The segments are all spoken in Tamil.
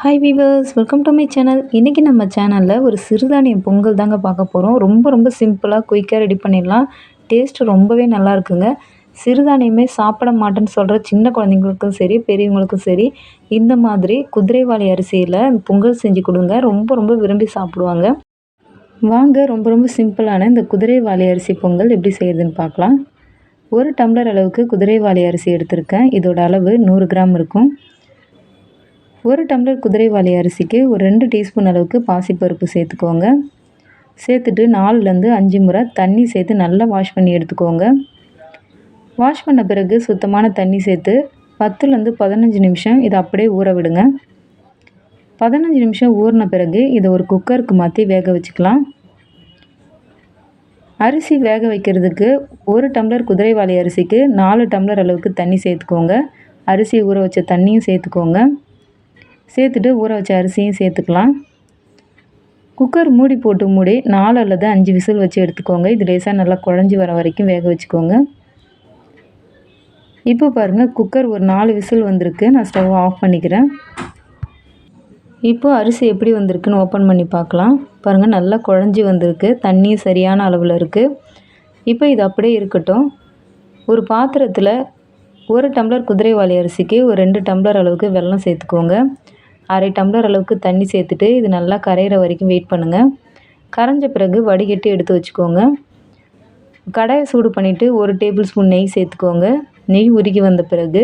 Hi viewers welcome to my channel இன்றைக்கி நம்ம சேனலில் ஒரு சிறுதானிய பொங்கல் தாங்க பார்க்க போகிறோம் ரொம்ப ரொம்ப சிம்பிளாக குயிக்காக ரெடி பண்ணிடலாம். டேஸ்ட் ரொம்பவே நல்லா இருக்குங்க. சிறுதானியமே சாப்பிட மாட்டேன்னு சொல்கிற சின்ன குழந்தைங்களுக்கும் சரி பெரியவங்களுக்கும் சரி இந்த மாதிரி குதிரைவாளி அரிசியில் பொங்கல் செஞ்சு கொடுங்க. ரொம்ப ரொம்ப விரும்பி சாப்பிடுவாங்க. வாங்க ரொம்ப ரொம்ப சிம்பிளான இந்த குதிரைவாளி அரிசி பொங்கல் எப்படி செய்யுதுன்னு பார்க்கலாம். ஒரு டம்ளர் அளவுக்கு குதிரைவாளி அரிசி எடுத்திருக்கேன். இதோட அளவு நூறு கிராம் இருக்கும். ஒரு டம்ளர் குதிரைவாளி அரிசிக்கு ஒரு ரெண்டு டீஸ்பூன் அளவுக்கு பாசிப்பருப்பு சேர்த்துக்கோங்க. சேர்த்துட்டு நாலுலேருந்து அஞ்சு முறை தண்ணி சேர்த்து நல்லா வாஷ் பண்ணி எடுத்துக்கோங்க. வாஷ் பண்ண பிறகு சுத்தமான தண்ணி சேர்த்து பத்துலேருந்து பதினஞ்சு நிமிஷம் இதை அப்படியே ஊற விடுங்க. பதினஞ்சு நிமிஷம் ஊறின பிறகு இதை ஒரு குக்கருக்கு மாற்றி வேக வச்சுக்கலாம். அரிசி வேக வைக்கிறதுக்கு ஒரு டம்ளர் குதிரைவாளி அரிசிக்கு நாலு டம்ளர் அளவுக்கு தண்ணி சேர்த்துக்கோங்க. அரிசி ஊற வச்ச தண்ணியும் சேர்த்துக்கோங்க. சேர்த்துட்டு ஊற வச்ச அரிசியும் சேர்த்துக்கலாம். குக்கர் மூடி போட்டு மூடி நாலு அல்லது அஞ்சு விசில் வச்சு எடுத்துக்கோங்க. இது லேசாக நல்லா குழஞ்சி வர வரைக்கும் வேக வச்சுக்கோங்க. இப்போ பாருங்கள் குக்கர் ஒரு நாலு விசில் வந்திருக்கு. நான் ஸ்டவ் ஆஃப் பண்ணிக்கிறேன். இப்போ அரிசி எப்படி வந்திருக்குன்னு ஓப்பன் பண்ணி பார்க்கலாம். பாருங்கள் நல்லா குழஞ்சி வந்திருக்கு. தண்ணி சரியான அளவில் இருக்குது இப்போ இது அப்படியே இருக்கட்டும். ஒரு பாத்திரத்தில் ஒரு டம்ளர் குதிரைவாளி அரிசிக்கு ஒரு ரெண்டு டம்ளர் அளவுக்கு வெல்லம் சேர்த்துக்கோங்க. அரை டம்ளர் அளவுக்கு தண்ணி சேர்த்துட்டு இது நல்லா கரையிற வரைக்கும் வெயிட் பண்ணுங்கள் கரைஞ்ச பிறகு வடிகட்டி எடுத்து வச்சுக்கோங்க. கடாயை சூடு பண்ணிவிட்டு ஒரு டேபிள் ஸ்பூன் நெய் சேர்த்துக்கோங்க. நெய் உருகி வந்த பிறகு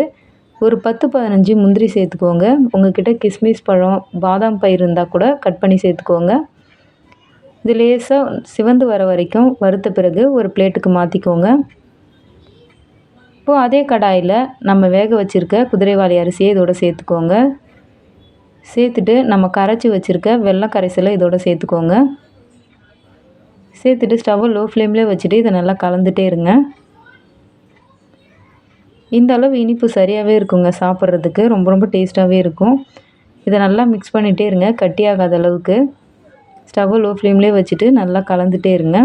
ஒரு பத்து பதினஞ்சு முந்திரி சேர்த்துக்கோங்க. உங்கள்கிட்ட கிஸ்மிஸ் பழம் பாதாம் பயிர் இருந்தால் கூட கட் பண்ணி சேர்த்துக்கோங்க. இது லேசாக சிவந்து வர வரைக்கும் வறுத்த பிறகு ஒரு பிளேட்டுக்கு மாற்றிக்கோங்க இப்போது அதே கடாயில் நம்ம வேக வச்சுருக்க குதிரைவாளி அரிசியை இதோட சேர்த்துக்கோங்க. சேர்த்துட்டு நம்ம கரைச்சி வச்சுருக்க வெள்ளம் கரைசலை இதோட சேர்த்துக்கோங்க. சேர்த்துட்டு ஸ்டவ்வை லோ ஃப்ளேம்லேயே வச்சுட்டு இதை நல்லா கலந்துகிட்டே இருங்க. இந்த அளவு இனிப்பு சரியாகவே இருக்குங்க சாப்பிட்றதுக்கு. ரொம்ப ரொம்ப டேஸ்ட்டாகவே இருக்கும். இதை நல்லா மிக்ஸ் பண்ணிகிட்டே இருங்க. கட்டியாகாத அளவுக்கு. ஸ்டவ்வை லோ ஃப்ளேம்லேயே வச்சுட்டு நல்லா கலந்துகிட்டே இருங்க.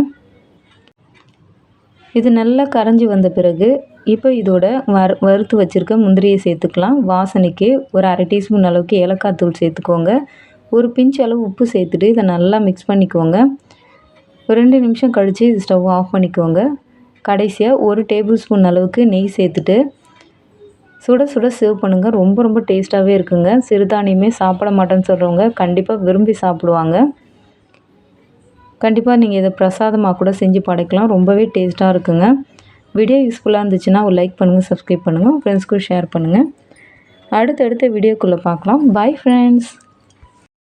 இது நல்லா கரைஞ்சி வந்த பிறகு இப்போ இதோட வறு வறுத்து வச்சுருக்க முந்திரியை சேர்த்துக்கலாம். வாசனைக்கு ஒரு அரை டீஸ்பூன் அளவுக்கு ஏலக்காய் தூள் சேர்த்துக்கோங்க. ஒரு பிஞ்ச் அளவு உப்பு சேர்த்துட்டு இதை நல்லா மிக்ஸ் பண்ணிக்கோங்க. ஒரு ரெண்டு நிமிஷம் கழித்து இது ஸ்டவ் ஆஃப் பண்ணிக்கோங்க. கடைசியாக ஒரு டேபிள் ஸ்பூன் அளவுக்கு நெய் சேர்த்துட்டு சுட சுட சேவ் பண்ணுங்கள் ரொம்ப ரொம்ப டேஸ்ட்டாகவே இருக்குங்க. சிறுதானியமே சாப்பிட மாட்டேன்னு சொல்கிறவங்க கண்டிப்பாக விரும்பி சாப்பிடுவாங்க. கண்டிப்பாக நீங்கள் இதை பிரசாதமாக கூட செஞ்சு படைக்கலாம். ரொம்பவே டேஸ்ட்டாக இருக்குங்க. வீடியோ யூஸ்ஃபுல்லாக இருந்துச்சுன்னா ஒரு லைக் பண்ணுங்கள் சப்ஸ்கிரைப் பண்ணுங்கள் ஃப்ரெண்ட்ஸ்க்கும் ஷேர் பண்ணுங்கள் அடுத்தடுத்த வீடியோக்குள்ளே பார்க்கலாம். Bye friends